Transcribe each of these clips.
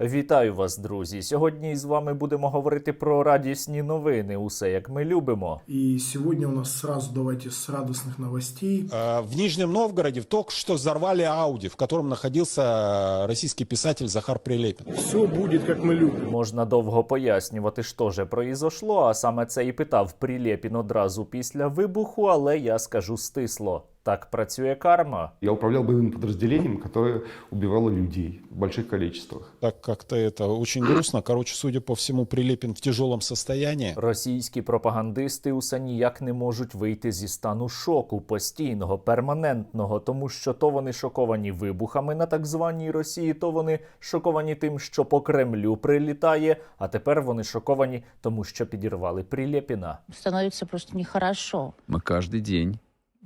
Вітаю вас, друзі! Сьогодні з вами будемо говорити про радісні новини. Усе як ми любимо. И сегодня у нас сразу давайте с радостных новостей. Э, В Нижнем Новгороде только что взорвали Ауди, в котором находился российский писатель Захар Прилепин. Все будет как мы любим. Можна довго пояснювати, що же произошло, а саме це і питав Прилєпін одразу після вибуху, але я скажу стисло. Так працює карма. Я управлял боевым подразделением, которое убивало людей в больших количествах. Так как-то это очень грустно. Короче, судя по всему, Прилепин в тяжелом состоянии. Російські пропагандисти усе ніяк не можуть вийти зі стану шоку постійного, перманентного, тому що то вони шоковані вибухами на так званій Росії, то вони шоковані тим, що по Кремлю прилітає. А тепер вони шоковані, тому що підірвали Прилєпіна. становится просто нехорошо. Мы каждый день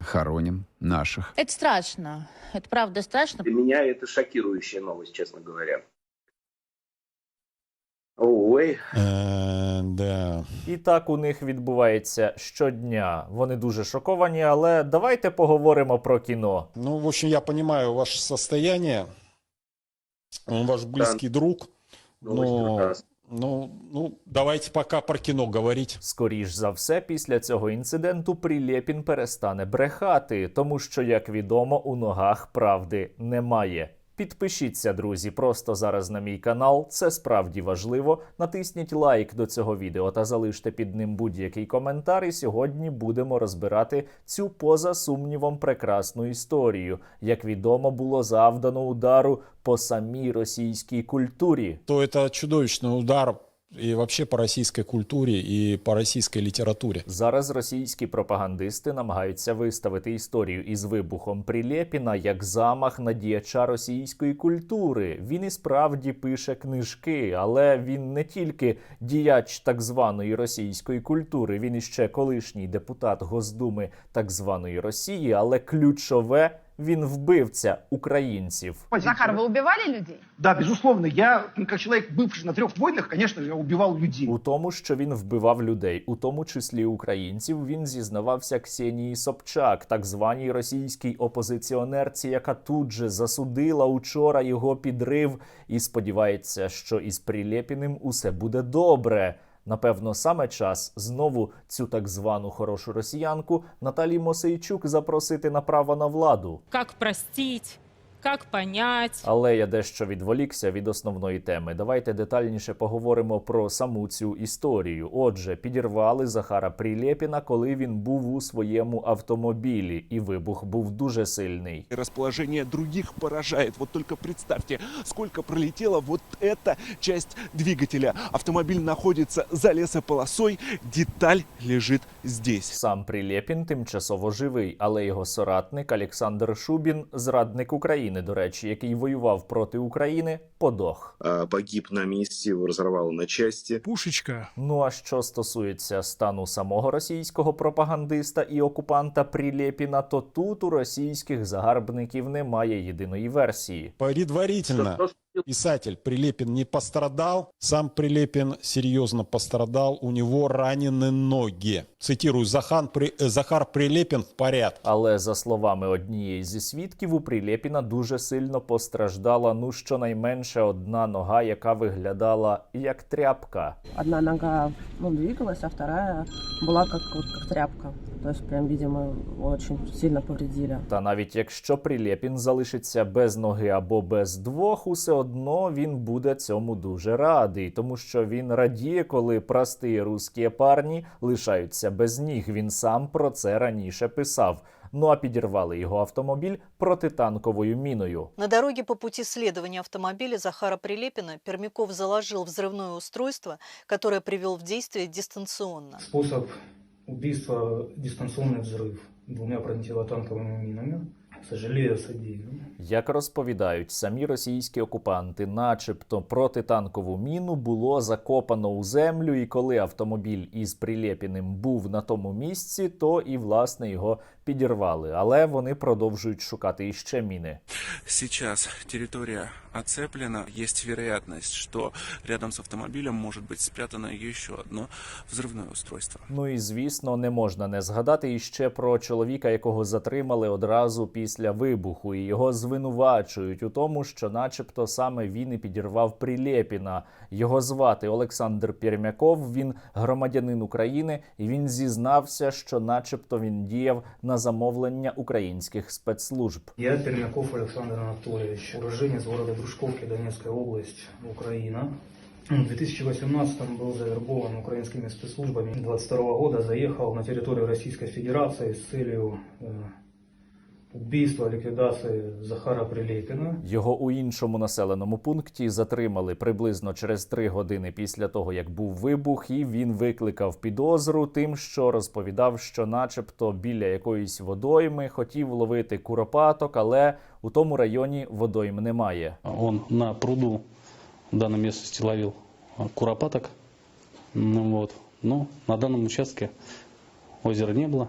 хороним наших. Это страшно. Это правда страшно. Для меня это шокирующая новость, честно говоря. Ой, Э, да. І так у них відбувається щодня. Вони дуже шоковані, але давайте поговоримо про кіно. Ну, в общем, я понимаю ваше состояние. Он ваш близкий друг. новость Но, прекрасна. ну, ну, давайте пока про кіно говорить. Скоріш за все, після цього інциденту Прилєпін перестане брехати, тому що, як відомо, у ногах правди немає. Підпишіться, друзі, просто зараз на мій канал. Це справді важливо. Натисніть лайк до цього відео та залиште під ним будь-який коментар. І сьогодні будемо розбирати цю поза сумнівом прекрасну історію. Як відомо, було завдано удару по самій російській культурі. То це чудовищний удар и вообще по российской культуре, и по российской литературе. Зараз російські пропагандисти намагаються виставити історію із вибухом Прилєпіна як замах на діяча російської культури. Він і справді пише книжки, але він не тільки діяч так званої російської культури, він іще колишній депутат Госдуми так званої Росії, але ключове він вбивця українців. Захар, вы убивали людей? Да, безусловно, я, ну, как человек, бывший на трех войнах, конечно, я убивал людей. У тому, що він вбивав людей, у тому числі українців, він зізнавався Ксенії Собчак, так званій російській опозиціонерці, яка тут же засудила учора його підрив і сподівається, що із Прилєпіним усе буде добре. Напевно, саме час знову цю так звану хорошу росіянку Наталі Мосейчук запросити на право на владу. Як простить, как понять. Але я дещо відволікся від основної теми. Давайте детальніше поговоримо про саму цю історію. Отже, підірвали Захара Прилєпіна, коли він був у своєму автомобілі, і вибух був дуже сильний. Расположение других поражает. Вот только представьте, сколько пролетела вот эта часть двигателя. Автомобиль находится за лесополосой, деталь лежит здесь. Сам Прилєпін тимчасово живий, але його соратник Олександр Шубін, зрадник України, до речі, який воював проти України, подох. А, погиб на місці, розірвало на часті. Пушечка. Ну а що стосується стану самого російського пропагандиста і окупанта Прилєпіна, то тут у російських загарбників немає єдиної версії. Что- писатель Прилепин не пострадал, сам Прилепин серьезно пострадал, у него ранены ноги. Цитирую, Захан, При- э, Захар Прилепин в порядке. Але за словами однієї зі свідків, у Прилєпіна дуже сильно постраждала ну щонайменше одна нога, яка виглядала як тряпка. Одна нога ну, двигалась, а вторая была как, вот, как тряпка. То есть прям, видимо, очень сильно повредили. Та навіть якщо Прилєпін залишиться без ноги або без двох, усе одно він буде цьому дуже радий, тому що він радіє, коли прості русські парні лишаються без ніг. Він сам про це раніше писав. Ну а підірвали його автомобіль протитанковою міною. На дороге по пути следования автомобиля Захара Прилепина Пермяков заложил взрывное устройство, которое привел в действие дистанционно. Способ убийства – дистанционный взрыв двумя противотанковыми минами. Сожалею о. Як розповідають самі російські окупанти, начебто протитанкову міну було закопано у землю, і коли автомобіль із Прилєпіним був на тому місці, то і власне його підірвали. Але вони продовжують шукати іще міни. Сейчас территория оцеплена. Есть вероятность, что рядом с автомобилем может быть спрятано еще одно взрывное устройство. Ну і звісно, не можна не згадати іще про чоловіка, якого затримали одразу після. Після вибуху, і його звинувачують у тому, що, начебто, саме він і підірвав Прилєпіна. Його звати Олександр Пермяков. Він громадянин України, і він зізнався, що, начебто, він діяв на замовлення українських спецслужб. Я Пермяков Александр Анатольевич, уроженец города Дружковки, Донецкая область, Украина. В 2018 был завербован украинскими спецслужбами. 22 года заехал на территорию Российской Федерации с целью убийства, ликвидации Захара Прилепина. Його у іншому населеному пункті затримали приблизно через три години після того, як був вибух, і він викликав підозру тим, що розповідав, що, начебто, біля якоїсь водойми хотів ловити куропаток, але у тому районі водойм немає. Он на пруду в местности ловил а, куропаток. Ну, вот. Но на данном участке озера не было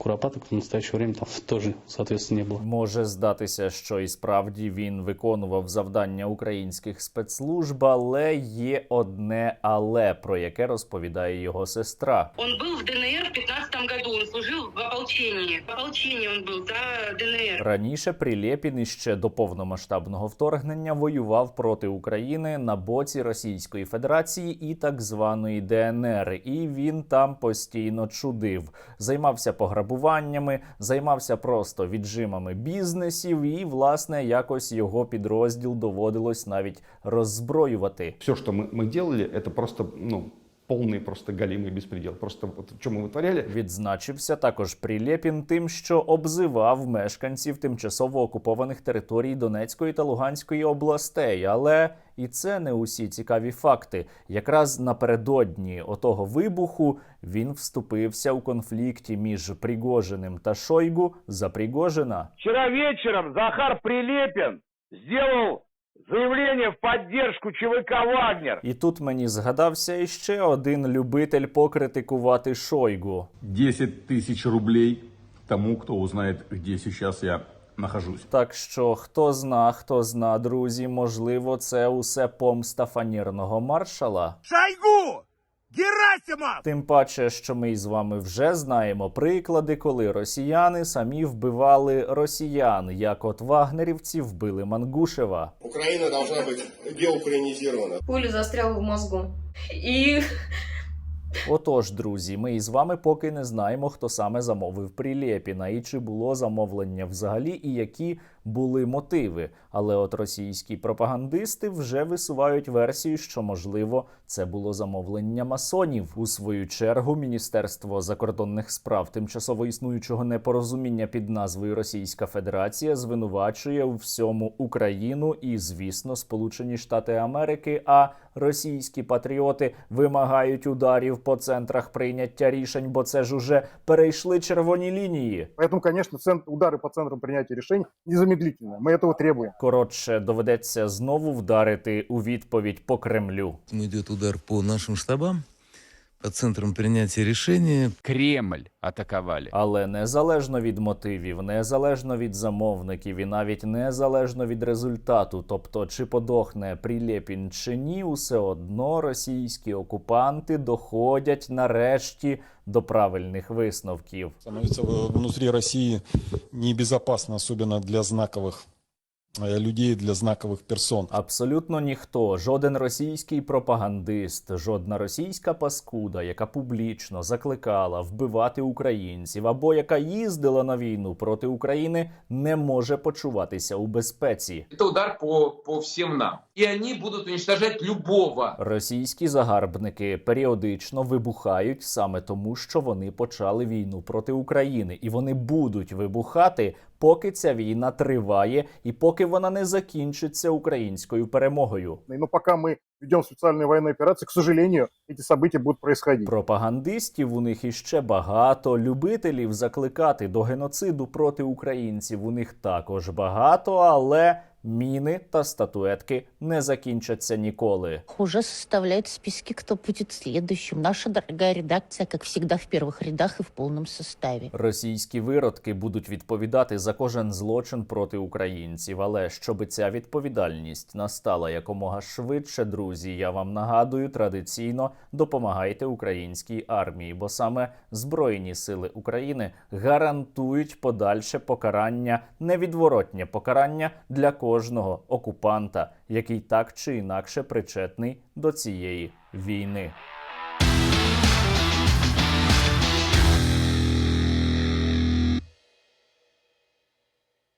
Куропаток в настоящее время там тоже, соответственно, не было. Може здатися, що і справді він виконував завдання українських спецслужб, але є одне але, про яке розповідає його сестра. Он был в ДНР в 15 году, он служил в ополчении. В ополчении он был за ДНР. Раніше Прилєпін іще до повномасштабного вторгнення воював проти України на боці Російської Федерації і так званої ДНР. І він там постійно чудив, займався пограбуваннями, займався просто віджимами бізнесів, і власне якось його підрозділ доводилось навіть роззброювати. Все, что мы, мы делали, это просто, ну, полный просто галимый беспредел. Просто вот, что мы вытворяли, Відзначився також Прилєпін тим, що обзивав мешканців тимчасово окупованих територій Донецької та Луганської областей. Але і це не усі цікаві факти. Якраз напередодні отого вибуху він вступився у конфлікті між Пригожиним та Шойгу за Пригожина. Вчера вечером Захар Прилепин сделал заявление в поддержку ЧВК «Вагнер». І тут мені згадався іще один любитель покритикувати Шойгу. 10 тисяч рублей тому, хто узнає, где сейчас я нахожусь. Так що хто зна, хто зна, друзі, можливо, це усе помста фанірного маршала. Шойгу! Герасимов! Тим паче, що ми із вами вже знаємо приклади, коли росіяни самі вбивали росіян, як от вагнерівці вбили Мангушева. Україна должна бути деукраинизирована. Пуля застряла в мозгу. И Отож, друзі, ми із вами поки не знаємо, хто саме замовив Прилєпіна і чи було замовлення взагалі, і які були мотиви. Але от російські пропагандисти вже висувають версію, що можливо це було замовлення масонів. У свою чергу Міністерство закордонних справ тимчасово існуючого непорозуміння під назвою Російська Федерація звинувачує у всьому Україну і, звісно, Сполучені Штати Америки. А російські патріоти вимагають ударів по центрах прийняття рішень, бо це ж уже перейшли червоні лінії. Поэтому, конечно, цент- удары по центрам принятия решений незамедлительно. Мы этого требуем. Коротше, доведеться знову вдарити у відповідь по Кремлю. Идет удар по нашим штабам, по центрам принятия решения. Кремль атаковали. Але незалежно від мотивів, незалежно від замовників і навіть незалежно від результату, тобто чи подохне Прилєпін чи ні, усе одно російські окупанти доходять нарешті до правильних висновків. Становится э, внутри России небезопасно, особенно для знаковых э, людей, для знаковых персон. Абсолютно ніхто, жоден російський пропагандист, жодна російська паскуда, яка публічно закликала вбивати українців або яка їздила на війну проти України, не може почуватися у безпеці. Это удар по, по всем нам. И они будут уничтожать любого. Російські загарбники періодично вибухають саме тому, що вони почали війну проти України, і вони будуть вибухати, поки ця війна триває і поки вона не закінчиться українською перемогою. Ну поки мы ведем специальные военные операции, к сожалению, эти события будут происходить. Пропагандистів у них іще багато. Любителів закликати до геноциду проти українців у них також багато, але міни та статуетки не закінчаться ніколи. Уже составляет списки, кто будет следующим. Наша дорогая редакция, как всегда, в первых рядах и в полном составе. Російські виродки будуть відповідати за кожен злочин проти українців. Але щоб ця відповідальність настала якомога швидше, друзі, я вам нагадую, традиційно допомагайте українській армії, бо саме Збройні сили України гарантують подальше покарання, невідворотнє покарання для кожного окупанта, який так чи інакше причетний до цієї війни.